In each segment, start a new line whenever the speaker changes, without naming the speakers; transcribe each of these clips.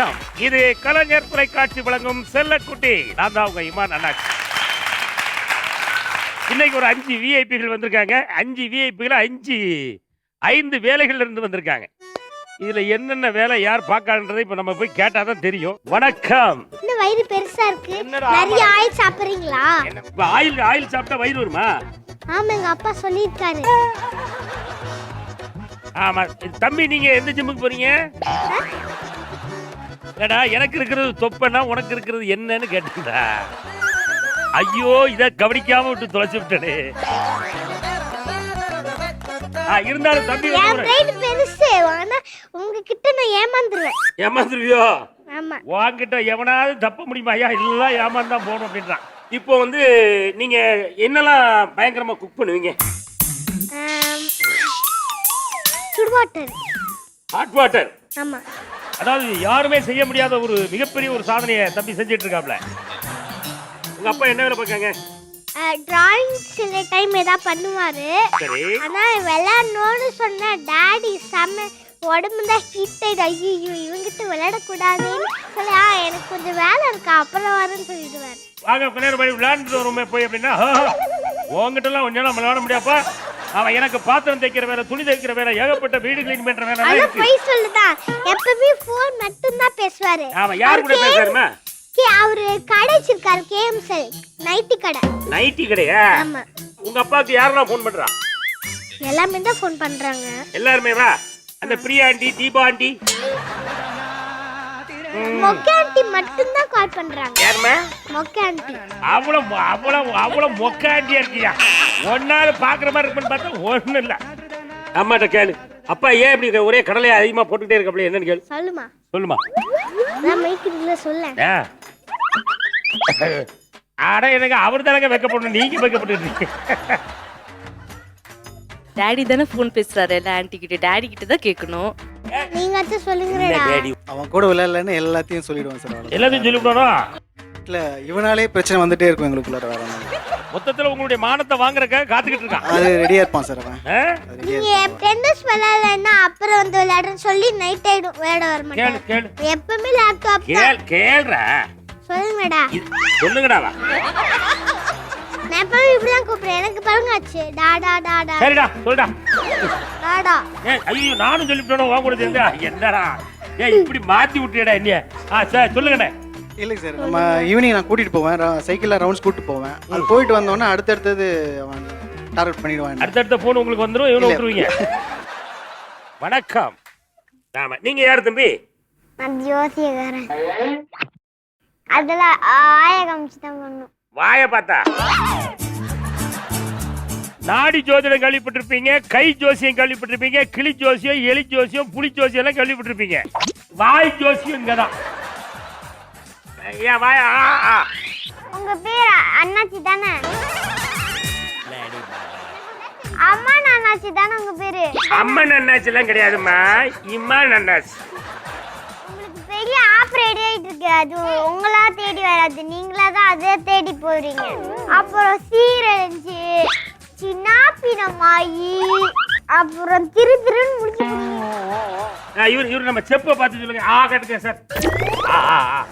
வணக்கம். இது கலைஞர் தொலைக்காட்சி வழங்கும் செல்லக்குட்டி. நான் தான் உங்க இமான் அண்ணாச்சி. இன்னைக்கு ஒரு அஞ்சு விஐபிகள் வந்திருக்காங்க. அஞ்சு விஐபிகள் அஞ்சு ஐந்து வேலைகள்ல இருந்து வந்திருக்காங்க. இதுல என்னென்ன வேலை யார் பார்க்கான்றதை இப்ப நம்ம போய் கேட்டாதான் தெரியும். வணக்கம்.
இன்னும் வயிறு பெருசா இருக்கு?
என்னடா
நிறைய ஆயில் சாப்பிடுறீங்களா?
என்ன, இப்ப ஆயில் ஆயில் சாப்பிட்டா வயிறு வருமா?
ஆமா எங்க அப்பா சொல்லியிருக்காரு.
ஆமா தம்பி நீங்க எந்த ஜிம்முக்கு போறீங்க? ஏடா எனக்கு இருக்கிறது தொப்பன்னா உனக்கு இருக்கிறது என்னன்னு கேட்டா ஐயோ இத கவனிக்காம விட்டு தொலைச்சு விட்டனே. ஆ, இருந்தாலும் தம்பி
பெருசு. ஆனா உங்ககிட்ட நான் ஏமாந்துருவேன்.
ஏமாந்துருவியோ?
ஆமா.
உன்கிட்ட எவனாவது தப்ப முடியுமா? ஐயா எல்லாம் ஏமாந்து தான் போகணும் அப்படின்றான். இப்போ வந்து நீங்க என்னெல்லாம் பயங்கரமா குக் பண்ணுவீங்க? ஹாட் வாட்டர்
ஆமா.
அதாவது யாருமே செய்ய முடியாத ஒரு மிகப்பெரிய ஒரு சாதனையை தம்பி செஞ்சிட்டு இருக்காப்ல உங்க அப்பா என்ன வேலை பார்க்காங்க
டிராயிங் சில டைம் ஏதாவது பண்ணுவாரு. ஆனா விளையாடணும்னு சொன்ன டாடி செம்ம உடம்பு தான் ஹீட் ஆயிடு ஐயோ இவங்கிட்ட விளையாடக்கூடாதுன்னு சொல்லி ஆ எனக்கு கொஞ்சம் வேலை இருக்கா? அப்புறம் வரேன்னு சொல்லிடுவாரு.
வாங்க கொஞ்ச நேரம் போய் விளையாண்டுட்டு வருமே போய் அப்படின்னா உங்ககிட்ட எல்லாம் கொஞ்ச நேரம் விளையாட முடியாப்பா அவன் எனக்கு பாத்திரம் தைக்கிற வேலை துணி தைக்கிற வேலை ஏகப்பட்ட வீடு கிளீன் பண்ற வேலை
அதான்
இருக்கு.
பொய் சொல்லுதான் எப்பவுமே ஃபோன் மட்டும்தான் பேசுவாரு.
அவன் யார் கூட
அவர்
பேசுறாருமா
கே அவரு கடை வச்சிருக்காரு கேஎம்சல் நைட்டி கடை.
நைட்டி கிடையா?
ஆமா.
உங்க அப்பாவுக்கு யாரெல்லாம் ஃபோன் பண்றா?
எல்லாமே தான் ஃபோன் பண்றாங்க.
எல்லாருமே வா. அந்த பிரியா ஆண்டி தீபா ஆண்டி.
மொக்க ஆண்டி மட்டும்தான் கால் பண்றாங்க.
யாருமே
மொக்க ஆண்டி.
அவ்வளவு அவ்வளவு அவ்வளவு மொக்க ஆண்டியா இருக்கியா? ஒன்னால பாக்குற மாதிரி இருக்குன்னு பார்த்தா ஒண்ணும் இல்ல. அம்மாட்ட கேளு. அப்பா ஏன் இப்படி இருக்க? ஒரே கடலையை அதிகமா போட்டுக்கிட்டே இருக்கப்பல என்னன்னு கேளு.
சொல்லுமா.
சொல்லுமா.
நான் மைக்கிறதுல சொல்ல.
அட எனக்கு அவர் தானங்க வைக்கப்படணும். நீங்க வைக்கப்பட்டு
டாடி தானே ஃபோன் பேசுறாரு எல்லா ஆன்ட்டி கிட்ட. டாடி கிட்ட தான் கேட்கணும்.
நீங்க அத்த சொல்லுங்கடா
அவன் கூட விளையாடலன்னு எல்லாத்தையும் சொல்லிடுவான் சார்
எல்லாத்தையும் சொல்லிவிடணும்
இல்லை இவனாலே பிரச்சனை வந்துட்டே இருக்கும் எங்களுக்குள்ளார வேற.
மொத்தத்துல உங்களுடைய மானத்தை வாங்குறக்க காத்துக்கிட்டு இருக்கான்.
அது ரெடியாக இருப்பான் சார் அவன்.
நீங்க டென்னிஸ் விளையாடலன்னா அப்புறம் வந்து விளையாடுறேன்னு சொல்லி நைட் ஆயிடும் விளையாட வர
கேளு
மாட்டேன்.
கேளு
எப்பவுமே லேப்டாப் தான்.
கேள் கேள்றா.
சொல்லுங்கடா.
சொல்லுங்கடாவா
நான் எப்பவுமே இப்படிதான் கூப்பிடுறேன். எனக்கு பாருங்க ஆச்சு டாடா டாடா
சரிடா சொல்லுடா
டாடா
ஏய் ஐயோ நானும் சொல்லிவிட்டோம் உன் கூட சேர்ந்து? என்னடா? ஏய் இப்படி மாத்தி விட்டியடா என்னைய. ஆ சரி சொல்லுங்கண்ணே.
இல்லைங்க சார் நம்ம ஈவினிங் நான் கூட்டிகிட்டு போவேன். சைக்கிளில் ரவுண்ட்ஸ் கூட்டிட்டு போவேன். அது போயிட்டு வந்தோடனே அடுத்தடுத்தது அவன் டார்கெட் பண்ணிடுவான்.
அடுத்தடுத்த போன் உங்களுக்கு வந்துரும் இவனை விட்டுருவீங்க? வணக்கம். ஆமா நீங்க யார் தம்பி?
நான் ஜோசியக்காரன். அதுல ஆய காமிச்சு தான் பண்ணும்.
வாய பார்த்தா? நாடி ஜோதிடம் கேள்விப்பட்டிருப்பீங்க கை ஜோசியம் கேள்விப்பட்டிருப்பீங்க கிளி ஜோசியம் எலி ஜோசியம் புலி ஜோசியம் எல்லாம் கேள்விப்பட்டிருப்பீங்க. வாய் ஜோசியம் இங்கதான். ஏன் வாயா.
உங்க பேர் அண்ணாச்சி தானே? அம்மா அண்ணாச்சி தானே உங்க பேரு?
அம்மன் அண்ணாச்சி எல்லாம் கிடையாதும்மா. இம்மான் அண்ணாச்சி.
உங்களுக்கு பெரிய ஆப் ரெடி ஆயிட்டு இருக்கு. அது உங்களா தேடி வராது. நீங்களா தான் அதை தேடி போறீங்க. அப்புறம் சீரழிஞ்சு சின்னாப்பினமாயி அப்புறம் திரு திருன்னு முடிச்சு
இவர் இவர் நம்ம செப்பை பார்த்து சொல்லுங்க. ஆ கட்டுங்க சார்.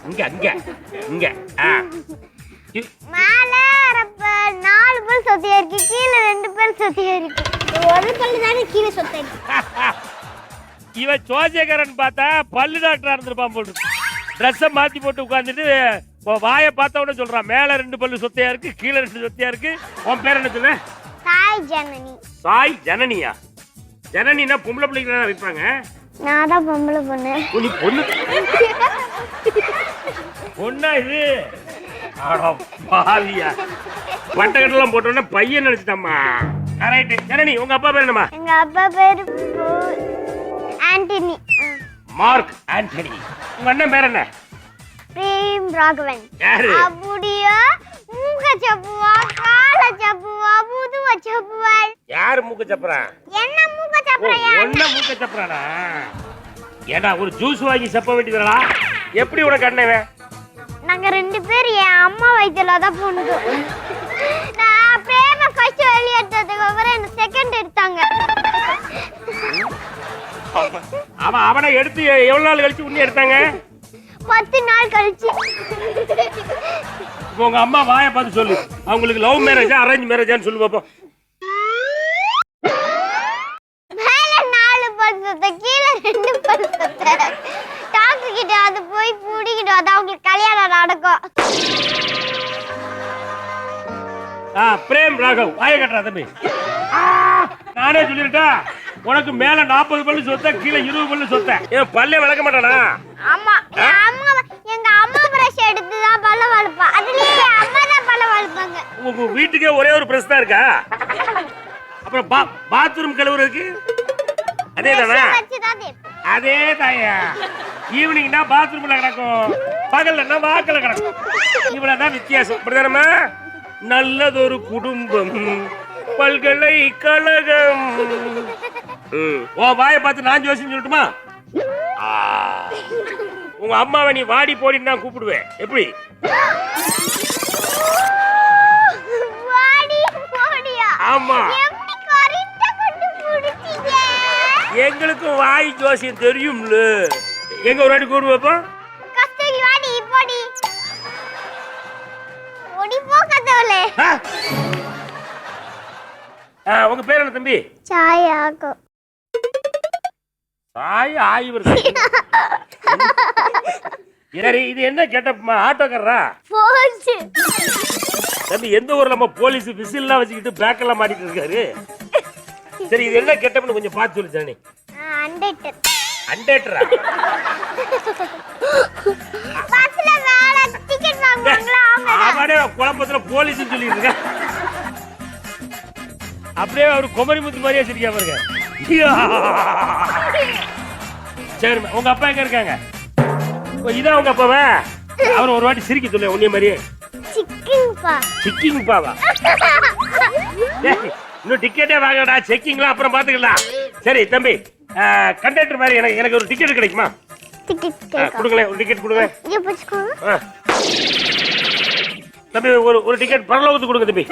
இங்க இங்க இங்க ஆ.
மேல நாலு பேர் சொத்தியா இருக்கு கீழே ரெண்டு பேர் சொத்தியா இருக்கு. ஒரு பல்லு தானே கீழே சொத்த
இவன் ஜோசியக்காரன் பார்த்தா பல்லு டாக்டரா இருந்திருப்பான் போல் ட்ரெஸ்ஸை மாத்தி போட்டு உட்காந்துட்டு வாயை பார்த்த உடனே சொல்றான் மேல ரெண்டு பல்லு சொத்தையா இருக்கு கீழே ரெண்டு சொத்தையா இருக்கு. உன் பேர் என்ன சொல்லு
தாய் ஜனனி.
சாய் ஜனனியா? ஜனனினா பொம்பளை பிள்ளைங்க தான் வைப்பாங்க
நான் தான் பொம்பளை பொண்ணு.
நீ பொண்ணு. பொண்ணா இது? பாவியா. பட்டக்கட்டெல்லாம் போட்டோன்னே பையன் நினைச்சிட்டம்மா ரைட்டு ஜனனி உங்க அப்பா பேர் என்னம்மா?
எங்க அப்பா பேரு ஆண்டனி.
Mark Antony. உங்க அண்ணன் பேர் என்ன?
பிரேம் ராகவன்.
யாரு?
அப்படியா? மூக்க சப்புவா கால சப்புவா முதுவ சப்புவாள்
யாரு மூக்க சப்புறான்
என்ன மூக்க
ஓ
சப்புறையா
ஒன்ன மூக்க சப்புறானா? ஏடா ஒரு ஜூஸ் வாங்கி சப்ப வேண்டியதுடா. எப்படி உனக்கு அண்ணன்
நாங்க ரெண்டு பேர் என் அம்மா வயித்துல தான் போனோம் நான் பிரேம ஃபர்ஸ்ட் வெளியே எடுத்ததுக்கு அப்புறம் என்ன செகண்ட் எடுத்தாங்க.
அவன் அவனை எடுத்து எவ்வளவு நாள் கழிச்சு உன்னை எடுத்தாங்க?
பத்து நாள் கழிச்சு.
உங்க அம்மா வாயை பார்த்து சொல்லு. அவங்களுக்கு லவ் மேரேஜா அரேஞ்ச் மேரேஜான்னு சொல்லு பாப்போம். ராகவ் வாய கட்டுறா தம்பி ஆ, நானே சொல்லிருட்டா உனக்கு மேல நாற்பது பல்லு சொத்த கீழே இருபது பல்லு சொத்த ஏன் பல்லே விளக்க மாட்டானா?
ஆமா என் அம்மா எங்க அம்மா பிரஷ் எடுத்து தான் பல்ல வளர்ப்பா. அதுலயே அம்மா தான் பல்ல வளர்ப்பாங்க.
உங்க வீட்டுக்கே ஒரே ஒரு பிரஸ் தான் இருக்கா? அப்புறம் பா பாத்ரூம் கழுவுறதுக்கு? அதே தானே. அதே தாயா. ஈவினிங்னா பாத்ரூம்ல கிடக்கும். பகல்லன்னா வாக்கல கிடக்கும்? இவ்வளவுதான் வித்தியாசம். பிரதரமா நல்லதொரு குடும்பம் பல்கலைக்கழகம். ம். உன் வாயை பார்த்து நான் ஜோசியம் சொல்லட்டுமா. உங்க அம்மாவை நீ வாடி போடின்னு நான் கூப்பிடுவேன். எப்படி?
வாடி போடியா?
ஆமா. எங்களுக்கும் வாய் ஜோசியம் தெரியும்ல. எங்க ஒரு வாட்டி கூடு உங்க பேர் என்ன தம்பி?
சாயாக்கும்
தாய் ஆய்வர் சரி இது என்ன கேட்டப்பமா? ஆட்டோக்காரரா?
போச்சு.
தம்பி எந்த ஊர்ல நம்ம போலீஸ் விசில்லாம் வச்சுக்கிட்டு பேக் எல்லாம் மாட்டிட்டு இருக்காரு? சரி இது என்ன கெட்டப்னு கொஞ்சம் பார்த்து சொல்லு ஜனனி.
அண்டர்டர்
அண்டேட்டரா ஆமாடே குழப்பத்துல போலீஸ் சொல்லிட்டு இருக்க அப்படியே அவர் குமரி முத்து மாதிரியே சிரிக்கா பாருங்க! சரி உங்க அப்பா எங்க இருக்காங்க? இதான் உங்க அப்பாவா? அவர் ஒரு வாட்டி சிரிக்க சொல்லு உன்னைய மாதிரியே. சிக்கிங் பாவா இன்னும் டிக்கெட்டே வாங்கடா செக்கிங்லாம் அப்புறம் பாத்துக்கலாம். சரி தம்பி கண்டக்டர் மாதிரி எனக்கு எனக்கு ஒரு டிக்கெட் கிடைக்குமா? கொடுங்களேன் ஒரு டிக்கெட் கொடுங்க
இங்க பிடிச்சுக்கோங்க
ஆ. தம்பி ஒரு ஒரு டிக்கெட் பரலோகத்துக்கு கொடுங்க தம்பி.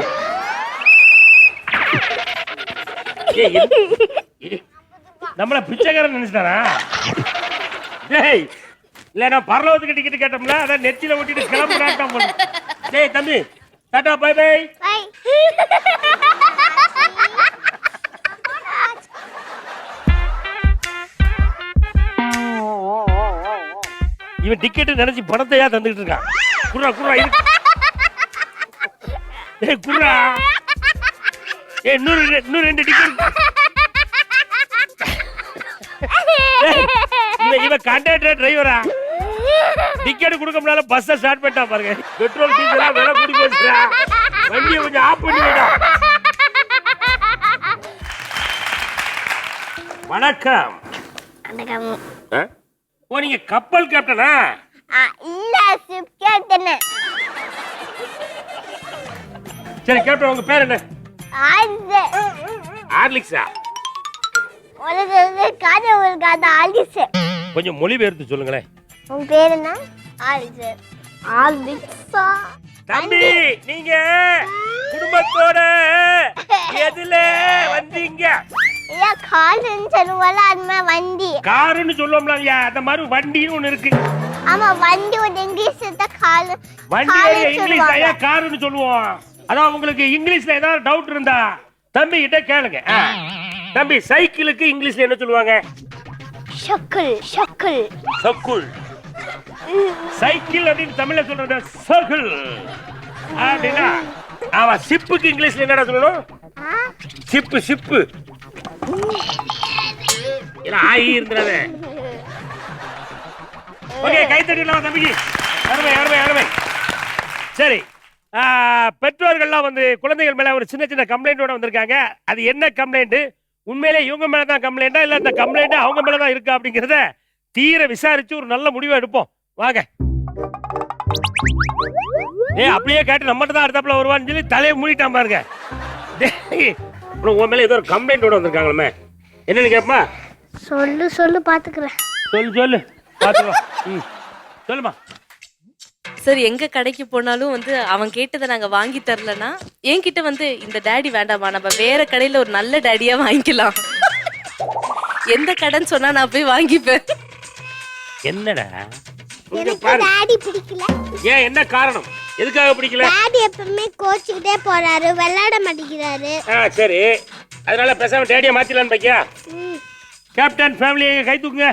நம்மள பிச்சைக்காரன் நினைச்சிட்டாரா டேய் இல்ல நான் பரலோகத்துக்கு டிக்கெட் கேட்டோம்ல அதான் நெத்தியில ஒட்டிட்டு கிளம்புறான் போல டேய் தம்பி டாடா பை பை
பை
இவன் டிக்கெட் நினைச்சு பணத்தையா தந்துகிட்டு இருக்கான். குர்ரா குர்ரா இருக்கு ஏய் குர்ரா. ஏய் இன்னொரு ரெ- இன்னும் ரெண்டு டிக்கெட். இவன் இவன் கண்டக்டர் டிரைவரா டிக்கெட் கொடுக்க முடியாத பஸ்ஸை ஸ்டார்ட் பண்ணிட்டா பாருங்க. பெட்ரோல் டீசலா விலை கூடி போச்சுடா வண்டியை கொஞ்சம் ஆஃப் பண்ணி விடா வணக்கம்.
வணக்கம்?
ஓ நீங்க கப்பல் கேப்டனா
இல்ல சிப் கேட்டேன்னு
சரி கேப்டன் உங்க பேர் என்ன? ஆர்லிக்ஸா?
உனக்கு வந்து கதை ஆல்சு.
கொஞ்சம் மொழிபெயர்த்து சொல்லுங்களேன்.
உன் பேர் என்ன? ஆல்விக்ஸா
தம்பி நீங்க குடும்பத்தோட எதுல வந்தீங்க?
இல்ல காருன்னு சொல்லுவோம்ல அது வண்டி.
காருன்னு சொல்லுவோம்ல அந்த மாதிரி வண்டின்னு ஒண்ணு இருக்கு.
ஆமா வண்டி ஒரு இங்கிலீஷ் தான் காலு
வண்டி இங்கிலீஷ். ஐயா காருன்னு சொல்லுவோம். அதான் உங்களுக்கு இங்கிலீஷ்ல ஏதாவது டவுட் இருந்தா தம்பி கிட்ட கேளுங்க. தம்பி சைக்கிளுக்கு இங்கிலீஷ்ல என்ன சொல்லுவாங்க?
ஷக்குல் ஷக்குல்.
சக்குள் சைக்கிள் அப்படின்னு தமிழ்ல சொல்றது சர்க்கிள் அப்படின்னா ஆமா சிப்புக்கு இங்கிலீஷ்ல என்னடா சொல்லணும்? சிப்பு சிப்பு. ஆயி இருந்துடாத ஓகே கை தட்டிடலாம் தம்பிக்கு அருமை அருமை அருமை. சரி. பெற்றோர்கள்லாம் வந்து குழந்தைகள் மேல ஒரு சின்ன சின்ன கம்ப்ளைண்டோட வந்திருக்காங்க. அது என்ன கம்ப்ளைண்ட் உண்மையிலே இவங்க மேல தான் கம்ப்ளைண்டா இல்ல இந்த கம்ப்ளைண்ட் அவங்க மேல தான் இருக்கா அப்படிங்கறத தீர விசாரிச்சு ஒரு நல்ல முடிவை எடுப்போம். வாங்க. ஏய் அப்படியே கேட்டு நம்மகிட்ட தான் அடுத்தாப்புல வருவான்னு சொல்லி தலையை மூடிட்டான் பாருங்க. உன் மேல ஏதோ ஒரு கம்ப்ளைண்டோட வந்திருக்காங்களே. என்னன்னு கேப்பமா
சொல்லு சொல்லு பாத்துக்கிறேன்.
சொல்லு சொல்லு. பாத்துக்கலாம். ம். சொல்லுமா
சார் எங்க கடைக்கு போனாலும் வந்து அவன் கேட்டதை நாங்க வாங்கி தரலனா என்கிட்ட வந்து இந்த டாடி வேண்டாமா நம்ம வேற கடையில ஒரு நல்ல டாடியா வாங்கிக்கலாம். எந்த கடைன்னு சொன்னா நான் போய் வாங்கிப்பேன்.
என்னடா? இங்க பாரு.
டாடி பிடிக்கல.
ஏன் என்ன காரணம்? எதுக்காக பிடிக்கல?
டாடி எப்பவுமே கோச்சுக்கிட்டே போறாரு விளையாட மாட்டேங்கிறாரு.
ஆ சரி. அதனால பேசாம டேடியை மாத்திடலான்னு பைக்கியா?
ம்.
கேப்டன் ஃபேமிலி கை தூக்குங்க?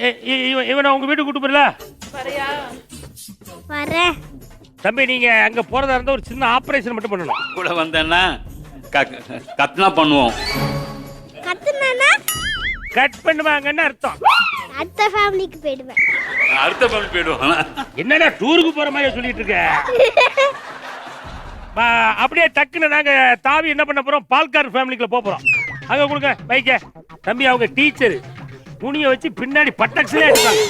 ஏ, இ- இவன் இவனை உங்க வீட்டுக்கு கூட்டு போயிடல
வரேன்.
தம்பி நீங்க அங்க போறதா இருந்தா ஒரு சின்ன ஆபரேஷன் மட்டும் பண்ணணும்.
கூட வந்தேன்னா கத்னா பண்ணுவோம்.
கத்துனானா
கட் பண்ணுவாங்கன்னு அர்த்தம்.
அடுத்த ஃபேமிலிக்கு போயிடுவேன்.
அடுத்த பக்கம் போயிடுவோம்.
என்னடா டூருக்கு போற மாதிரி சொல்லிட்டு இருக்க? பா, அப்படியே டக்குன்னு நாங்க தாவி என்ன பண்ண போறோம்? பால்கார் ஃபேமிலிக்குள்ள போப் போறோம். அங்க கொடுங்க பைக்க தம்பி அவங்க டீச்சர் துணியை வச்சு பின்னாடி பட்டக்ஸ்ல அடிப்பாங்க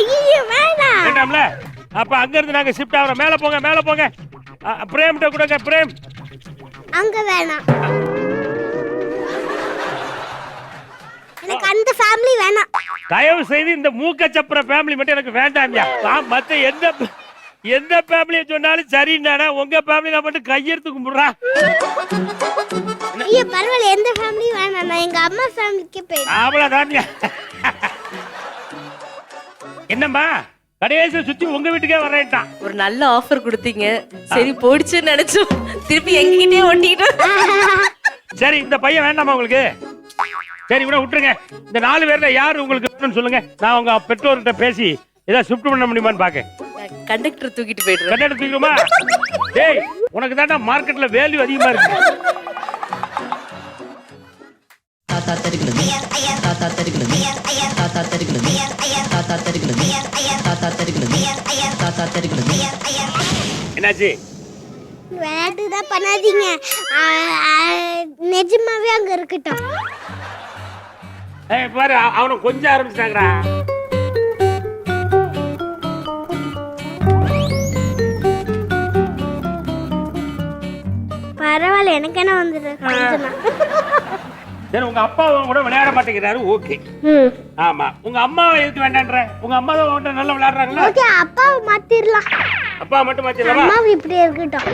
ஐயோ வேணாம்.
வேண்டாம்ல? அப்ப அங்க இருந்து நாங்க ஷிஃப்ட் ஆகிறோம். மேல போங்க மேல போங்க. அ, பிரேம்கிட்ட கொடுங்க பிரேம்.
அங்க வேணாம். எனக்கு அந்த ஃபேமிலி வேணாம்.
தயவு செய்து இந்த மூக்க சப்புற ஃபேமிலி மட்டும் எனக்கு வேண்டாம்யா நான் மத்த எந்த எந்த ஃபேமிலியை சொன்னாலும் சரின்னாடா உங்க ஃபேமிலி நான் மட்டும் கையெடுத்து கும்பிடுறான்
ஐயோ பரவாயில்ல எந்த ஃபேமிலியும் வேணாம். நான் எங்க அம்மா ஃபேமிலிக்கே போயிடுவேன்
அவ்வளவுதான்யா என்னம்மா? கடைசி சுத்தி உங்க வீட்டுக்கே வரேன்ட்டான்.
ஒரு நல்ல ஆஃபர் கொடுத்தீங்க. சரி போயிடுச்சுன்னு நினைச்சோம் திருப்பி எங்ககிட்டயே ஓட்டிக்கிட்டோம்
சரி இந்த பையன் வேண்டாமா உங்களுக்கு? சரி கூட விட்டுருங்க. இந்த நாலு பேர்ல யார் உங்களுக்கு சொல்லுங்க. நான் உங்க பெற்றோர்கிட்ட பேசி ஏதாவது ஷிஃப்ட் பண்ண முடியுமான்னு பாக்க
கண்டக்டர் தூக்கிட்டு போயிடுறேன்.
கண்ணாடி தூக்குமா டேய் உனக்கு தாண்டா மார்க்கெட்ல வேல்யூ அதிகமா இருக்கு.
தாத்தா தெருக்கிறது தாத்தா தெருக்கிறது தாத்தா தெருக்கிறது தாத்தா தெருக்கிறது தாத்தா தெருக்கிறது தாத்தா தெருக்கிறது
என்னாச்சு
விளையாட்டு தான் பண்ணாதீங்க நிஜமாவே அங்க இருக்கட்டும்.
ஏய் பாரு அவ- அவனை கொஞ்சம் ஆரம்பிச்சிட்டாங்கடா.
பரவாயில்ல எனக்கு என்ன வந்துடு கொஞ்சமா.
சரி உங்க அப்பா கூட விளையாட மாட்டேங்கிறாரு ஓகே ஆமா. உங்க அம்மாவை எதுக்கு வேண்டான்ற? உங்க அம்மா தான் உன்கிட்ட நல்லா விளையாடுறாங்களா?
ஓகே அப்பாவை மாத்திரலாம்.
அப்பா மட்டும் மாத்திடலாமா
அம்மாவை இப்படியே இருக்கட்டும்.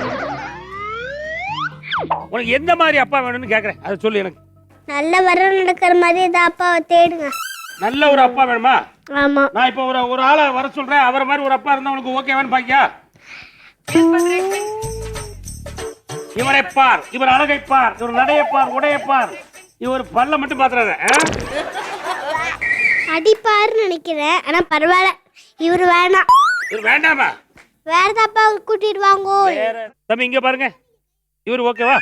உனக்கு எந்த மாதிரி அப்பா வேணும்னு கேக்குறேன். அதை சொல்லு எனக்கு.
நல்ல வர நடக்கிற மாதிரி ஏதாவது அப்பாவை தேடுங்க.
நல்ல ஒரு அப்பா வேணுமா?
ஆமா.
நான் இப்போ ஒரு ஒரு ஆளை வர சொல்றேன். அவரை மாதிரி ஒரு அப்பா இருந்தா உனக்கு ஓகேவான்னு பாக்கியா? இவரை பார். இவர் அழகை பார். இவர் நடையை பார். உடையை பார். இவர் பல்ல மட்டும் பாத்துறாரு
அடிப்பாருன்னு நினைக்கிறேன். ஆனா பரவாயில்ல. இவர் வேணாம்.
இவர் வேண்டாமா?
வேற அப்பாவை கூட்டிட்டு வாங்கோ.
தம்பி இங்க பாருங்க. இவர் ஓகேவா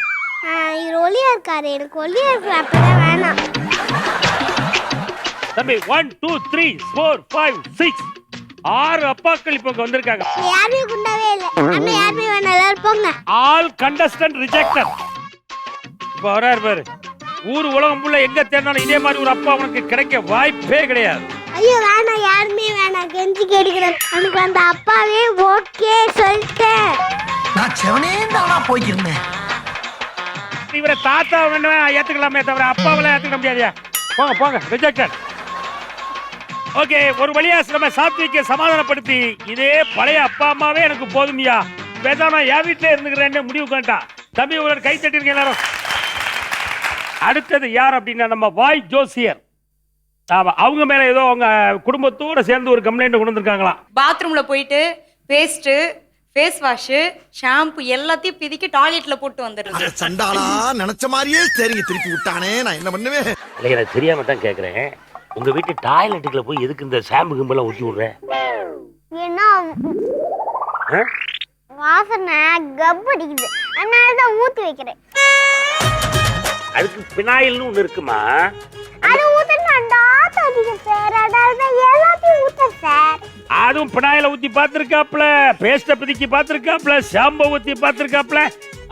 இவர் ஒல்லியா இருக்காரு. எனக்கு ஒல்லியா இருக்கிற அப்பதான் வேணாம்.
தம்பி one two three four five six ஆறு அப்பாக்கள் இப்போ வந்திருக்காங்க.
யாருமே குண்டாவே இல்லை. அண்ணா யாருமே வேணாம். எல்லாரும் போங்க.
ஆல் கண்டஸ்டன்ட் ரிஜெக்டட் இப்போ வராரு பாரு ஊர் உலகம் ஃபுல்லா எங்க தேடினாலும் இதே மாதிரி ஒரு அப்பா உனக்கு கிடைக்க வாய்ப்பே கிடையாது.
ஐயோ வேணாம் யாருமே வேணாம். கெஞ்சி கேட்கிறேன் எனக்கு அந்த அப்பாவே ஓகே சொல்லிட்டேன்.
நான் செவனே தானா போயிருந்தேன்
இவரை தாத்தா வேணுமே ஏத்துக்கலாமே தவிர அப்பாவெல்லாம் ஏத்துக்க முடியாதியா? போங்க போங்க ரிஜெக்டட் ஓகே ஒரு வழியா நம்ம சாத்விக்க சமாதானப்படுத்தி இதே பழைய அப்பா அம்மாவே எனக்கு போதுமியா. பேசாம என் வீட்டுல இருந்துக்கிறேன்னு முடிவு பண்ணிட்டான் தம்பி உங்களோட கை தட்டிருங்க எல்லாரும். அடுத்தது யார் அப்படின்னா நம்ம வாய் ஜோசியர். அவங்க மேல ஏதோ அவங்க குடும்பத்தோட சேர்ந்து ஒரு கம்ப்ளைண்ட் கொண்டு வந்திருக்காங்களாம்
பாத்ரூம்ல போயிட்டு பேஸ்ட்டு ஃபேஸ் வாஷ் ஷாம்பு எல்லாத்தையும் பிதிக்கி டாய்லெட்ல போட்டு வந்துடுறது.
சண்டாளா நினைச்ச மாதிரியே சரிங்க திருப்பி விட்டானே நான் என்ன பண்ணுவேன்?
இல்லை எனக்கு தெரியாம தான் கேட்குறேன் உங்க வீட்டு டாய்லெட்டுக்குள்ள போய் எதுக்கு இந்த ஷாம்பு கும்பெல்லாம் ஊற்றி விடுறேன்
ஏன்னா வாசனை கப் அடிக்குது. அதனால தான் ஊத்தி வைக்கிறேன்.
அதுக்கு பினாயில்னு ஒன்று இருக்குமா?
அது ஊத்துனா டாட் அடிக்கும் சார். அதனால தான் எல்லாத்தையும் ஊத்த சார்.
அதுவும் பினாயில ஊத்தி பார்த்துருக்காப்ல பேஸ்ட பிதிக்கி பார்த்துருக்காப்ல ஷாம்பை ஊத்தி பார்த்துருக்காப்ல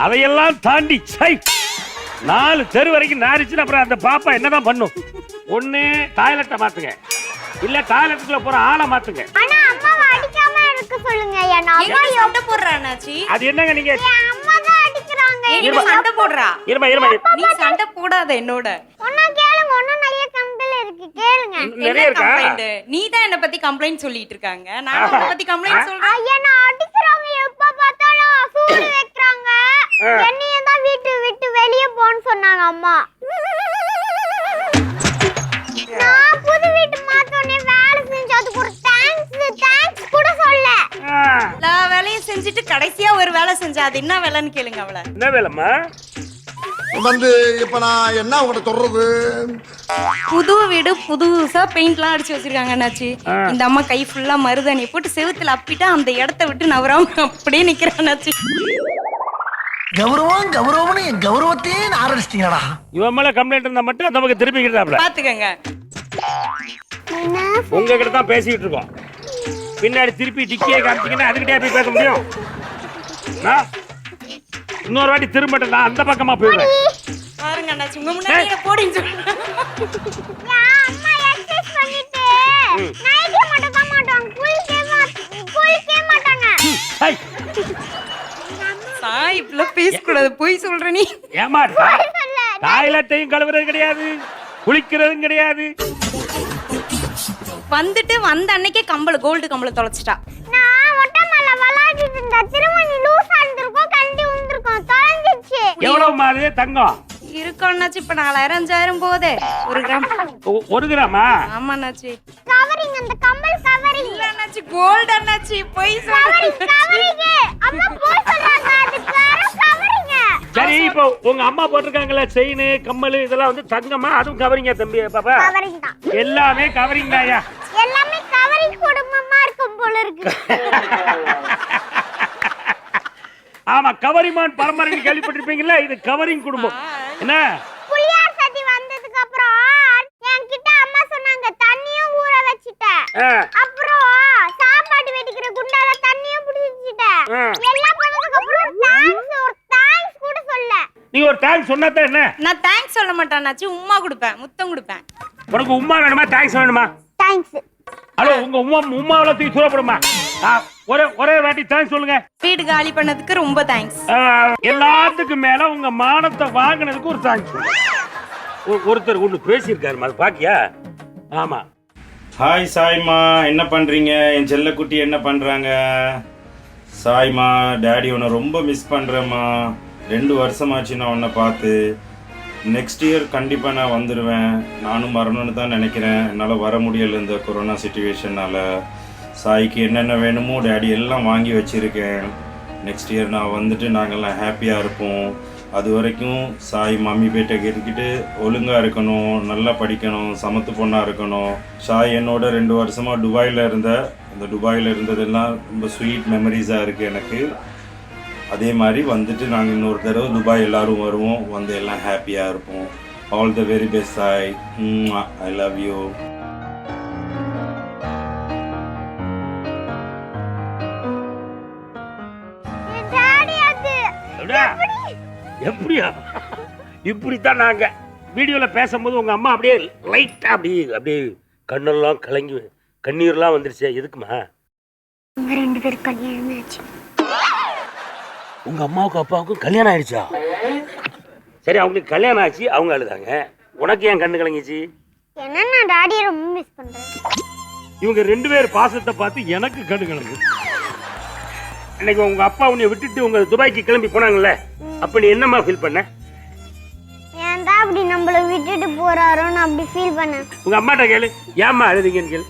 அதையெல்லாம் தாண்டி சை நாலு தெரு வரைக்கும் நாரிச்சுன்னு அப்புறம் அந்த பாப்பா என்னதான் பண்ணும்? ஒண்ணு டாய்லெட்டை மாத்துங்க. இல்ல டாய்லெட்டுக்குள்ள போற ஆளை மாத்துங்க.
ஆனா அம்மாவை அடிக்காம இருக்க சொல்லுங்க என் அம்மா
எங்க சண்டை போடுறா அண்ணாச்சி?
அது என்னங்க நீங்க?
அம்மா அடிக்கிறாங்க
என்கிட்ட சண்டை போடுறா.
இருமா இருமா.
நீ சண்டை போடாத என்னோட.
ஒன்னா கேளுங்க ஒன்னும் நிறைய கம்பெனி இருக்கு. கேளுங்க.
நிறைய இருக்கா?
நீ தான் என்ன பத்தி கம்ப்ளைண்ட் சொல்லிட்டு இருக்காங்க. நான் உன்னை பத்தி கம்ப்ளைண்ட் சொல்றேன்.
ஐயா நான் அடிக்கிறாங்க எப்ப பார்த்தாலும் சூடு வைக்கிறாங்க. என்னையும் தான் வீட்டு விட்டு வெளியே போன்னு சொன்னாங்க அம்மா.
கடைசியா ஒரு வேலை செஞ்சா அது என்ன வேலைன்னு கேளுங்க அவளை.
என்ன வேலைம்மா?
வந்து இப்ப நான் என்ன உங்கள்ட்ட சொல்றது?
புது வீடு புதுசா பெயிண்ட்லாம் அடிச்சு வச்சிருக்காங்க அண்ணாச்சி. இந்த அம்மா கை ஃபுல்லா மருதாணி போட்டு செவுத்துல அப்பிட்டா அந்த இடத்த விட்டு நவராம அப்படியே நிக்கிறான் அண்ணாச்சி.
கௌரவம் கௌரவம்னு என் கௌரவத்தையே ஆரம்பிச்சிட்டீங்களா
இவன் மேல கம்ப்ளைண்ட் இருந்தா மட்டும் நமக்கு திருப்பிக்கிட்டாப்ல
பாத்துக்கங்க.
உங்ககிட்ட தான் பேசிக்கிட்டு இருக்கோம். பின்னாடி திருப்பி டிக்கியே காமிச்சிங்கன்னா அதுக்கிட்டே போய் பேச முடியும்? இன்னொரு வாட்டி திரும்பட்டும் நான் அந்த பக்கமா போயிடுறேன்
பாருங்க அண்ணாச்சி உங்க முன்னாடி போடின்னு சொல்லுங்க
அம்மா எக்ஸசைஸ் பண்ணிட்டு. நைட்டி மட்டும் தான் மாட்டாங்க குளிக்கவே மாட்- குளிக்கவே மாட்டாங்க
ஹை,
சாய் இப்பெல்லாம் பேசக்கூடாது. போய் சொல்ற நீ.
ஏம்மா டாய்லெட்டையும் கழுவுறது கிடையாது குளிக்கிறதும் கிடையாது.
வந்துட்டு வந்த அன்னைக்கே கம்பள கோல்டு கம்பள தொலைச்சிட்டா.
நான் விளையாடிட்டு இருந்தா. திருமணி லூஸ் ஆயிருந்திருக்கும் கண்டி விழுந்திருக்கும் தொலைஞ்சிருச்சு.
எவ்வளவு மாறு தங்கம்.
இருக்கும் அண்ணாச்சி. இப்ப நாலாயிரம் அஞ்சாயிரம் போதே ஒரு கிராம்.
ஒ- ஒரு கிராமா?
ஆமா அண்ணாச்சி.
கவரிங் அந்த கம்மல் கவரிங்
இல்ல அண்ணாச்சி. கோல்டு அண்ணாச்சி. போய்
கவரிங் கவரிங் அம்மா போய் அது கவரிங்
சரி இப்போ உங்க அம்மா போட்டிருக்காங்கல்ல செயின் கம்மல் இதெல்லாம் வந்து தங்கமா அதுவும் கவரிங்க தம்பி பாப்பா?
கவரிங் தான்.
எல்லாமே கவரிங் தாயா?
எல்லாமே போல இருக்கு
ஆமா கவரிமான் பரம்பரைன்னு கேள்விப்பட்டிருப்பீங்கல்ல இது கவரிங் குடும்பம். என்ன?
புளியார் சதி வந்ததுக்கு அப்புறம் என்கிட்ட அம்மா சொன்னாங்க தண்ணியும் ஊற வச்சுட்டேன். அப்புறம் சாப்பாடு வெடிக்கிற குண்டால தண்ணியும் பிடிச்சிட்டேன்.
ஆ.
எல்லாம் பண்ணதுக்கு அப்புறம் தேங்க்ஸ் ஒரு தேங்க்ஸ் கூட சொல்ல
நீ ஒரு தேங்க்ஸ் சொன்னாதான் என்ன?
நான் தேங்க்ஸ் சொல்ல மாட்டேன் அண்ணாச்சி உம்மா கொடுப்பேன் முத்தம் கொடுப்பேன்.
உனக்கு உமா வேணுமா தேங்க்ஸ் வேணுமா?
தேங்க்ஸ்
ஹலோ உங்க உமா உமாவில தூக்கி சூறப்படுமா ஒரே ஒரே வாட்டி தேங்க்ஸ் சொல்லுங்க.
வீடு காலி பண்ணதுக்கு ரொம்ப தேங்க்ஸ்
எல்லாத்துக்கும் மேல உங்க மானத்தை வாங்கினதுக்கு ஒரு தேங்க்ஸ் ஒருத்தர் ஒண்ணு பேசியிருக்காரு அது பாக்கியா? ஆமா.
ஹாய் சாய்மா. என்ன பண்ணுறீங்க என் செல்லக்குட்டி என்ன பண்ணுறாங்க சாய்மா டேடி உன்னை ரொம்ப மிஸ் பண்ணுறேம்மா ரெண்டு வருஷமாச்சு நான் உன்னை பார்த்து. நெக்ஸ்ட் இயர் கண்டிப்பாக நான் வந்துடுவேன் நானும் வரணும்னு தான் நினைக்கிறேன். என்னால் வர முடியல இந்த கொரோனா சுச்சுவேஷனால் சாய்க்கு என்னென்ன வேணுமோ டேடி எல்லாம் வாங்கி வச்சுருக்கேன். நெக்ஸ்ட் இயர் நான் வந்துட்டு நாங்கள்லாம் ஹாப்பியாக இருப்போம். அது வரைக்கும் சாய் மம்மி பேட்டை கேட்டுக்கிட்டு ஒழுங்காக இருக்கணும். நல்லா படிக்கணும். சமத்து பொண்ணாக இருக்கணும். சாய் என்னோட ரெண்டு வருஷமாக துபாயில் இருந்த. இந்த துபாயில் இருந்ததெல்லாம் ரொம்ப ஸ்வீட் மெமரிஸாக இருக்குது எனக்கு. அதே மாதிரி வந்துட்டு நாங்கள் இன்னொரு தடவை துபாய் எல்லாரும் வருவோம். வந்து எல்லாம் ஹாப்பியாக இருப்போம். All the very best Sai I love you?
எப்படியா? இப்படித்தான் நாங்க. வீடியோல பேசும்போது உங்க அம்மா அப்படியே லைட்டா அப்படியே அப்படியே கண்ணெல்லாம் கலங்கி கண்ணீர்லாம் வந்துருச்சு. எதுக்குமா?
உங்க ரெண்டு பேரும் கல்யாணம் ஆச்சு.
உங்க அம்மாவுக்கும் அப்பாவுக்கும் கல்யாணம் ஆயிடுச்சா? சரி அவங்களுக்கு கல்யாணம் ஆச்சு அவங்க அழுதாங்க. உனக்கு ஏன் கண்ணு கலங்கிச்சு?
ஏன்னா நான் டாடியை ரொம்ப மிஸ் பண்றேன்.
இவங்க ரெண்டு பேர் பாசத்தை பார்த்து எனக்கு கண்ணு கலங்கு அன்னைக்கு உங்க அப்பா உன்னை விட்டுட்டு உங்க துபாய்க்கு கிளம்பி போனாங்கல்ல அப்ப நீ என்னம்மா ஃபீல் பண்ண?
ஏன் தான் அப்படி நம்மள விட்டுட்டு போறாரோன்னு அப்படி ஃபீல் பண்ணேன்
உங்க அம்மாட்ட கேளு. ஏம்மா அழுதுங்கன்னு கேளு.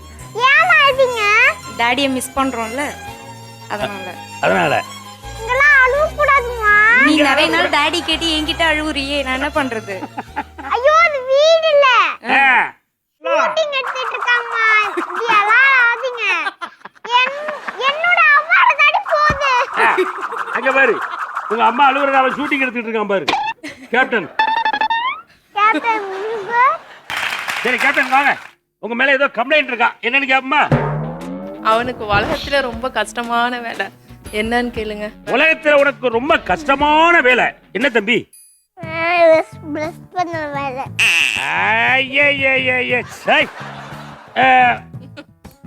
ஏன் அழுதிங்க?
டாடியை மிஸ் பண்றோம்ல. அதனால.
அதனால.
நீ நிறைய நாள் டாடி கேட்டு என்கிட்ட அழுவுறியே நான் என்ன பண்றது?
ஐயோ அது வீடு இல்ல.
ஆ.
ஷூட்டிங் எடுத்துட்டு இருக்காங்கம்மா இப்படி எல்லாம் என் என்னோட அவார்டு தாடி போகுது.
அங்க பாரு. உங்க அம்மா அலுவலக அவன் ஷூட்டிங் எடுத்துட்டு இருக்கான் பாரு. கேப்டன்
கேப்டன்
சரி கேப்டன் வாங்க. உங்க மேல ஏதோ கம்ப்ளைண்ட் இருக்கா? என்னன்னு கேப்பமா?
அவனுக்கு உலகத்துல ரொம்ப கஷ்டமான வேலை. என்னன்னு கேளுங்க.
உலகத்துல உனக்கு ரொம்ப கஷ்டமான வேலை. என்ன தம்பி?
பிளஸ் பண்ண வேலை
சை.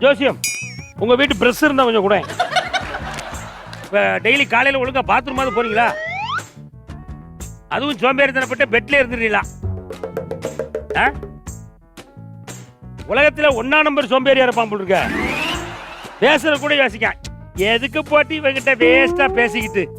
ஜோசியம் உங்க வீட்டு பிரஸ் இருந்தா கொஞ்சம் கூட. டெய்லி காலையில ஒழுங்கா பாத்ரூமாவது போறீங்களா? அதுவும் சோம்பேறித்தனப்பட்டு பெட்ல இருந்துடுறீங்களா ஆ? உலகத்துல ஒன்னா நம்பர் சோம்பேறியா இருப்பான் போல இருக்க. பேசுற கூட யோசிக்க எதுக்கு போட்டு இவங்கிட்ட வேஸ்டா பேசிக்கிட்டு?